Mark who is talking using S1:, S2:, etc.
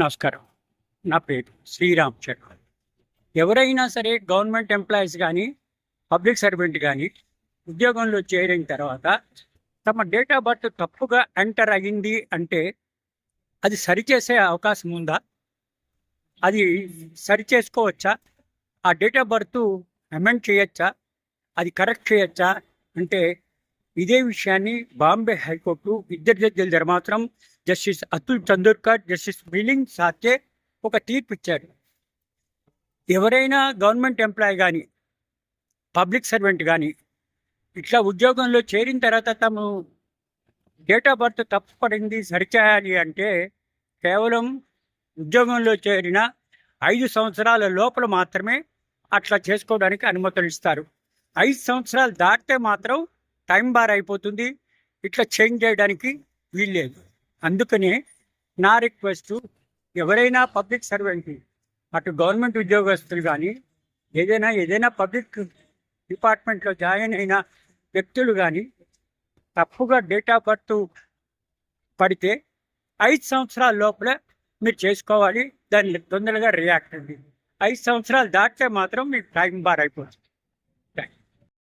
S1: నమస్కారం. నా పేరు శ్రీరామ్ చరణ్. ఎవరైనా సరే గవర్నమెంట్ ఎంప్లాయీస్ కానీ పబ్లిక్ సర్వెంట్ కానీ ఉద్యోగంలో చేరిన తర్వాత తమ డేట్ ఆఫ్ బర్త్ తప్పుగా ఎంటర్ అయ్యింది అంటే అది సరిచేసే అవకాశం ఉందా? అది సరి చేసుకోవచ్చా ఆ డేట్ ఆఫ్ బర్త్ అమెండ్ చేయొచ్చా? అది కరెక్ట్ చేయొచ్చా? అంటే ఇదే విషయాన్ని బాంబే హైకోర్టు ఇద్దరు జడ్జిల మాత్రం జస్టిస్ అతుల్ చందూర్కర్ జస్టిస్ మిలింగ్ సాత్యే ఒక తీర్పు ఇచ్చారు. ఎవరైనా గవర్నమెంట్ ఎంప్లాయ్ కానీ పబ్లిక్ సర్వెంట్ కానీ ఇట్లా ఉద్యోగంలో చేరిన తర్వాత తాము డేట్ ఆఫ్ బర్త్ తప్పుపడింది సరిచేయాలి అంటే కేవలం ఉద్యోగంలో చేరిన ఐదు సంవత్సరాల లోపల మాత్రమే అట్లా చేసుకోవడానికి అనుమతులు ఇస్తారు. ఐదు సంవత్సరాలు దాటితే మాత్రం టైం బార్ అయిపోతుంది. ఇట్లా చేంజ్ చేయడానికి వీల్లేదు అందుకనే నా రిక్వెస్ట్ ఎవరైనా పబ్లిక్ సర్వెంట్ అటు గవర్నమెంట్ ఉద్యోగస్తులు కానీ ఏదైనా ఏదైనా పబ్లిక్ డిపార్ట్మెంట్లో జాయిన్ అయిన వ్యక్తులు కానీ తప్పుగా డేట్ ఆఫ్ బర్త్ పడితే ఐదు సంవత్సరాల లోపల మీరు చేసుకోవాలి. దాన్ని తొందరగా రియాక్ట్ అండి ఐదు సంవత్సరాలు దాటితే మాత్రం మీకు టైం బార్ అయిపోతుంది.